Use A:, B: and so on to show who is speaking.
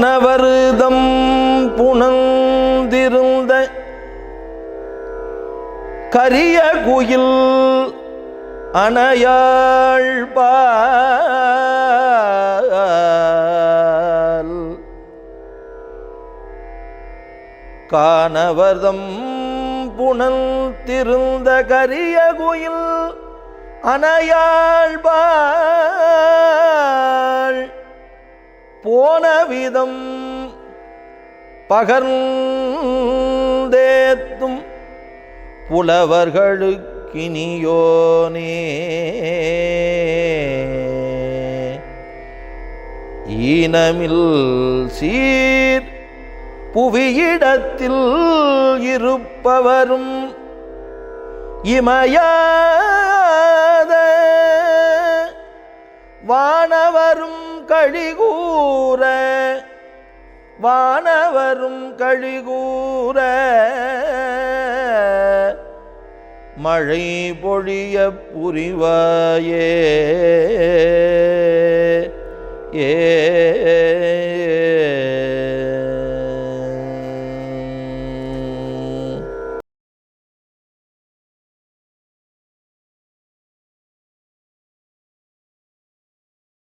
A: மனவருதம் புணந்திருந்த கரிய குயில் அணையாழ்பால் காணவர்தம் புணந்திருந்த கரிய குயில் அணையாழ்பால் போன விதம் பகர்ந்தேத்தும் புலவர்களுக்கினியோனே. ஈனமில் சீர் புவியிடத்தில் இருப்பவரும் இமயா வானவரும் கழிகூற வானவரும் கழிகூற மழை பொழிய புரிவாயே ஏ